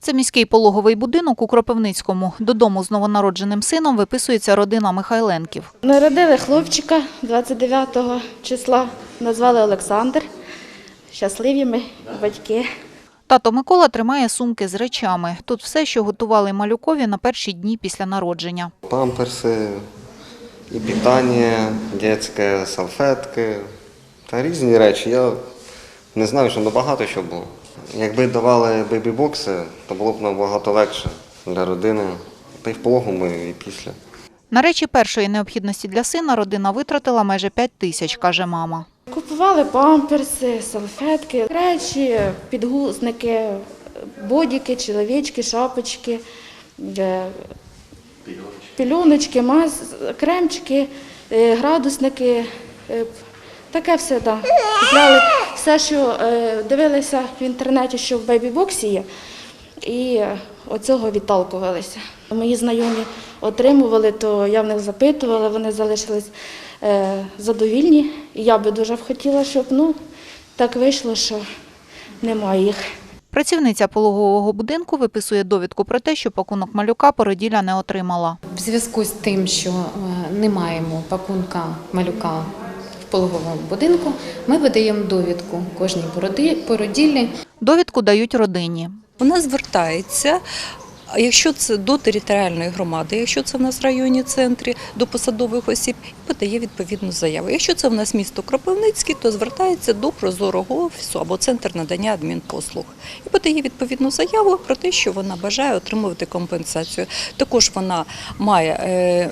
Це міський пологовий будинок у Кропивницькому. Додому з новонародженим сином виписується родина Михайленків. Народили хлопчика 29 числа, назвали Олександр. Щасливі ми, батьки. Тато Микола тримає сумки з речами. Тут все, що готували малюкові на перші дні після народження. Памперси, і питання, дитяче, салфетки та різні речі. Я не знаю, що набагато що було. Якби давали бейбі-бокси, то було б набагато легше для родини. Та й в пологому і після. На речі першої необхідності для сина родина витратила майже 5 тисяч, каже мама. Купували памперси, салфетки, речі, підгузники, бодіки, чоловічки, шапочки, е, пільоночки, маз, кремчики, е, градусники. Таке все, да. Купляли все, що е, дивилися в інтернеті, що в бейбі-боксі є, і оцього відталкувалися. Мої знайомі отримували, то я в них запитувала, вони залишились е, задовільні. І я би дуже б хотіла, щоб ну, так вийшло, що немає їх. Працівниця пологового будинку виписує довідку про те, що пакунок малюка породілля не отримала. В зв'язку з тим, що е, не маємо пакунка малюка пологовому будинку, ми видаємо довідку кожній породіллі Довідку дають родині. Вона звертається. Якщо це до територіальної громади, якщо це в нас в районні центрі, до посадових осіб, і подає відповідну заяву. Якщо це в нас місто Кропивницький, то звертається до прозорого офісу або центр надання адмінпослуг і подає відповідну заяву про те, що вона бажає отримувати компенсацію. Також вона має е,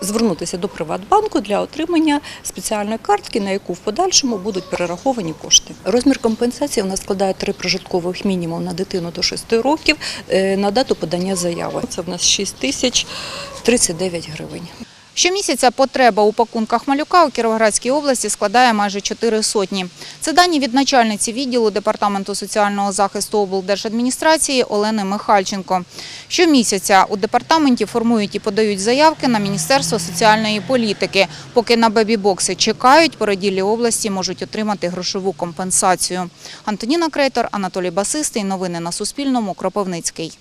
звернутися до Приватбанку для отримання спеціальної картки, на яку в подальшому будуть перераховані кошти. Розмір компенсації у нас складає три прожиткових мінімум на дитину до 6 років е, на дату подання заяви. Це в нас 6 тисяч 39 гривень. Щомісяця потреба у пакунках малюка у Кіровоградській області складає майже 4 сотні. Це дані від начальниці відділу Департаменту соціального захисту облдержадміністрації Олени Михальченко. Щомісяця у департаменті формують і подають заявки на Міністерство соціальної політики. Поки на бебі-бокси чекають, породіллі області можуть отримати грошову компенсацію. Антоніна Крейтор, Анатолій Басистий. Новини на Суспільному. Кропивницький.